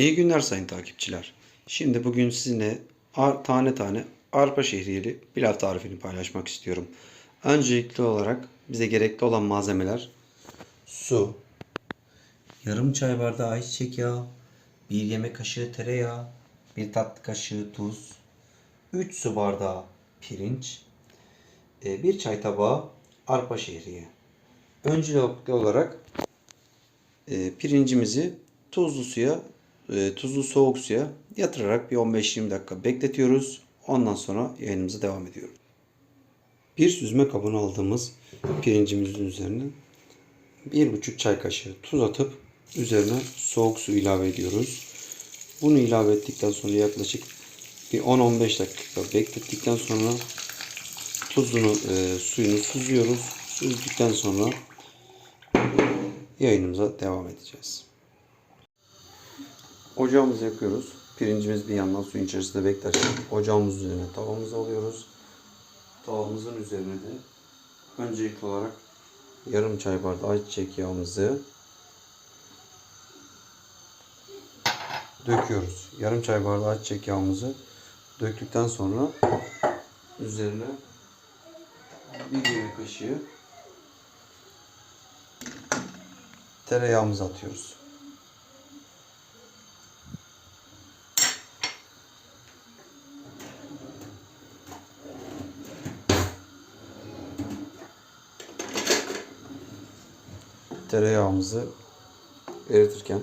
İyi günler sayın takipçiler. Şimdi bugün sizinle tane tane arpa şehriyeli pilav tarifini paylaşmak istiyorum. Öncelikli olarak bize gerekli olan malzemeler su, yarım çay bardağı ayçiçek yağı, bir yemek kaşığı tereyağı, bir tatlı kaşığı tuz, 3 su bardağı pirinç, e, bir çay tabağı arpa şehriye. Öncelikli olarak e, pirincimizi tuzlu suya, e, tuzlu soğuk suya yatırarak bir 15-20 dakika bekletiyoruz. Ondan sonra yayınımıza devam ediyoruz. Bir süzme kabına aldığımız pirincimizin üzerine 1,5 çay kaşığı tuz atıp üzerine soğuk su ilave ediyoruz. Bunu ilave ettikten sonra yaklaşık bir 10-15 dakika beklettikten sonra tuzunu, e, suyunu süzüyoruz. Süzdükten sonra yayınımıza devam edeceğiz. Ocağımızı yakıyoruz. Pirincimiz bir yandan suyun içerisinde beklerken ocağımızın üzerine tavamızı alıyoruz. Tavamızın üzerine de öncelikli olarak yarım çay bardağı ayçiçek yağımızı döküyoruz. Yarım çay bardağı ayçiçek yağımızı döktükten sonra üzerine bir yemek kaşığı tereyağımızı atıyoruz. Tereyağımızı eritirken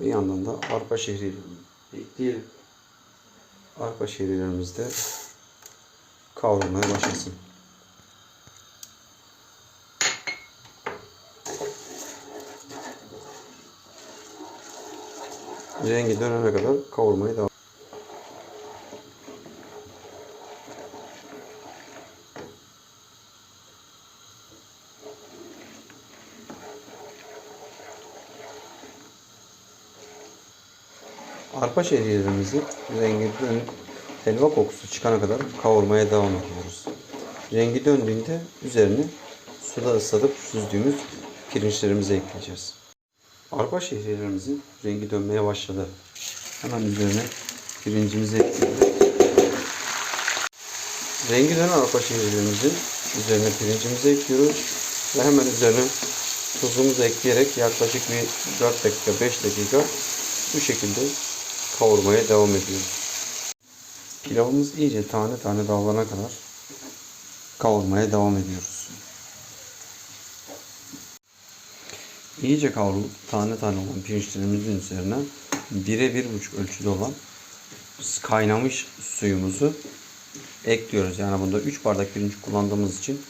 bir yandan da arpa şehriyerini ekleyelim. Arpa şehriyelerimiz de kavrulmaya başlasın. rengi dönene kadar kavurmayı devam. Arpa şehriyelerimizi rengi dön helva kokusu çıkana kadar kavurmaya devam ediyoruz. Rengi döndüğünde üzerine suda ıslatıp süzdüğümüz pirinçlerimizi ekleyeceğiz. Arpa şehriyelerimizin rengi dönmeye başladı. Hemen üzerine pirincimizi ekliyoruz. Rengi dönen arpa şehriyelerimizin üzerine pirincimizi ekliyoruz. Ve hemen üzerine tuzumuzu ekleyerek yaklaşık bir 4 dakika 5 dakika bu şekilde kavurmaya devam ediyoruz. Pilavımız iyice tane tane dağılana kadar kavurmaya devam ediyoruz. İyice kavrulup tane tane olan pirinçlerimizin üzerine bire bir buçuk ölçüde olan kaynamış suyumuzu ekliyoruz. Yani bunda 3 bardak pirinç kullandığımız için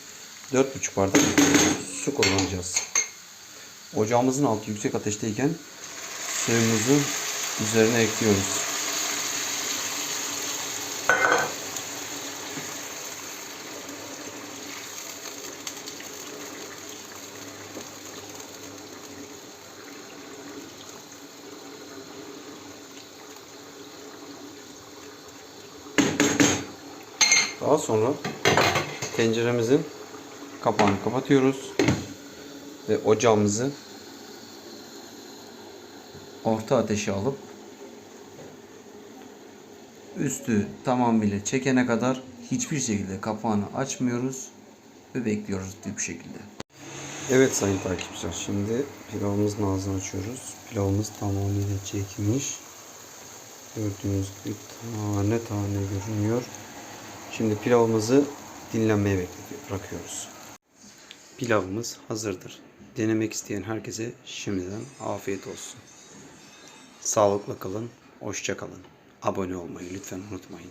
4,5 bardak su kullanacağız. Ocağımızın altı yüksek ateşteyken suyumuzu üzerine ekliyoruz. Daha sonra tenceremizin kapağını kapatıyoruz ve ocağımızı orta ateşe alıp üstü tamamıyla çekene kadar hiçbir şekilde kapağını açmıyoruz ve bekliyoruz dip şekilde. Evet sayın takipçiler şimdi pilavımızın ağzını açıyoruz. Pilavımız tamamıyla çekmiş. Gördüğünüz gibi tane tane görünüyor. Şimdi pilavımızı dinlenmeye bırakıyoruz. Pilavımız hazırdır. Denemek isteyen herkese şimdiden afiyet olsun. Sağlıkla kalın, hoşça kalın. Abone olmayı lütfen unutmayın.